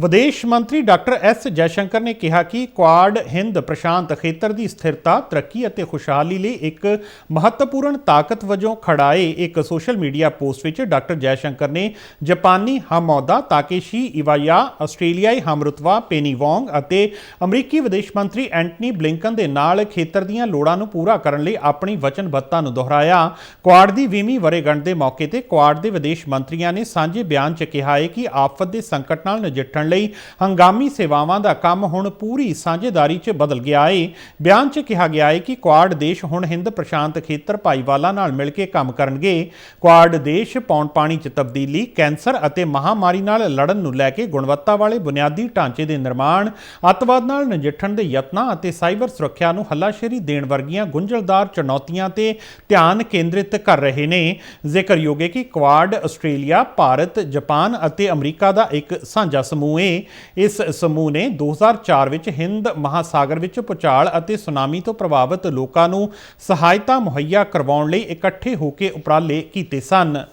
ਵਿਦੇਸ਼ ਮੰਤਰੀ doctor S Jaishankar ਨੇ ਕਿਹਾ ਕਿ ਕੁਆਡ, ਹਿੰਦ, ਪ੍ਰਸ਼ਾਂਤ ਖੇਤਰ ਦੀ ਸਥਿਰਤਾ, ਤਰੱਕੀ ਅਤੇ ਖੁਸ਼ਹਾਲੀ ਲਈ ਇੱਕ ਮਹੱਤਵਪੂਰਨ ਤਾਕਤ ਵਜੋਂ ਖੜਾਏ ਇੱਕ ਸੋਸ਼ਲ ਮੀਡੀਆ ਪੋਸਟ ਵਿੱਚ ਡਾਕਟਰ ਜੈਸ਼ੰਕਰ ਨੇ ਜਾਪਾਨੀ ਹਮੌਦਾ, ਤਾਕੇਸ਼ੀ ਇਵਾਇਆ, ਆਸਟ੍ਰੇਲੀਆਈ ਹਮਰੁਤਵਾ, ਪੇਨੀ ਵੋਂਗ ਅਤੇ ਅਮਰੀਕੀ ਵਿਦੇਸ਼ ਮੰਤਰੀ ਐਂਟਨੀ ਬਲਿੰਕਨ ਦੇ ਨਾਲ ਖੇਤਰ ਦੀਆਂ ਲੋੜਾਂ ਨੂੰ ਪੂਰਾ ਕਰਨ ਲਈ ਆਪਣੀ ਵਚਨਬੱਧਤਾ ਨੂੰ ਦੁਹਰਾਇਆ। ਕੁਆਡ ਦੀ 20ਵੀਂ ਵਰ੍ਹੇਗੰਢ ਦੇ ਮੌਕੇ ਤੇ ਕੁਆਡ ਦੇ ਵਿਦੇਸ਼ ਮੰਤਰੀਆਂ ਨੇ ਸਾਂਝੇ ਬਿਆਨ 'ਚ ਕਿਹਾ ਹੈ ਕਿ ਆਫਤ ਦੇ ਸੰਕਟ ਨਾਲ ਨਜਿੱਠਣ ਲਈ ਹੰਗਾਮੀ ਸੇਵਾਵਾਂ ਦਾ ਕੰਮ ਹੁਣ ਪੂਰੀ ਸਾਂਝੇਦਾਰੀ 'ਚ ਬਦਲ ਗਿਆ ਏ। ਬਿਆਨ 'ਚ ਕਿਹਾ ਗਿਆ ਏ ਕਿ ਕੁਆਡ ਦੇਸ਼ ਹੁਣ ਹਿੰਦ ਪ੍ਰਸ਼ਾਂਤ ਖੇਤਰ ਭਾਈਵਾਲਾ ਨਾਲ ਮਿਲ ਕੇ ਕੰਮ ਕਰਨਗੇ। ਕੁਆਡ ਦੇਸ਼ ਪੌਣ ਪਾਣੀ 'ਚ ਤਬਦੀਲੀ, ਕੈਂਸਰ ਅਤੇ ਮਹਾਮਾਰੀ ਨਾਲ ਲੜਨ ਨੂੰ ਲੈ ਕੇ ਗੁਣਵੱਤਾ ਵਾਲੇ ਬੁਨਿਆਦੀ ਢਾਂਚੇ ਦੇ ਨਿਰਮਾਣ, ਅੱਤਵਾਦ ਨਾਲ ਨਜਿੱਠਣ ਦੇ ਯਤਨਾਂ ਅਤੇ ਸਾਈਬਰ ਸੁਰੱਖਿਆ ਨੂੰ ਹੱਲਾਸ਼ੇਰੀ ਦੇਣ ਵਰਗੀਆਂ ਗੁੰਝਲਦਾਰ ਚੁਣੌਤੀਆਂ ਤੇ ਧਿਆਨ ਕੇਂਦਰਿਤ ਕਰ ਰਹੇ ਨੇ। ਜ਼ਿਕਰਯੋਗ ਹੈ ਕਿ ਕੁਆਡ, ਆਸਟ੍ਰੇਲੀਆ, ਭਾਰਤ, ਜਾਪਾਨ ਅਤੇ ਅਮਰੀਕਾ ਦਾ ਇੱਕ ਸਾਂਝਾ ਸਮੂਹ ਹੈ ਇਸ ਸਮੂਹ ਨੇ 2004 ਵਿੱਚ ਹਿੰਦ ਮਹਾਸਾਗਰ ਵਿੱਚ ਭੂਚਾਲ ਅਤੇ ਸੁਨਾਮੀ ਤੋਂ ਪ੍ਰਭਾਵਿਤ ਲੋਕਾਂ ਨੂੰ ਸਹਾਇਤਾ ਮੁਹੱਈਆ ਕਰਵਾਉਣ ਲਈ ਇਕੱਠੇ ਹੋ ਕੇ ਉਪਰਾਲੇ ਕੀਤੇ ਸਨ।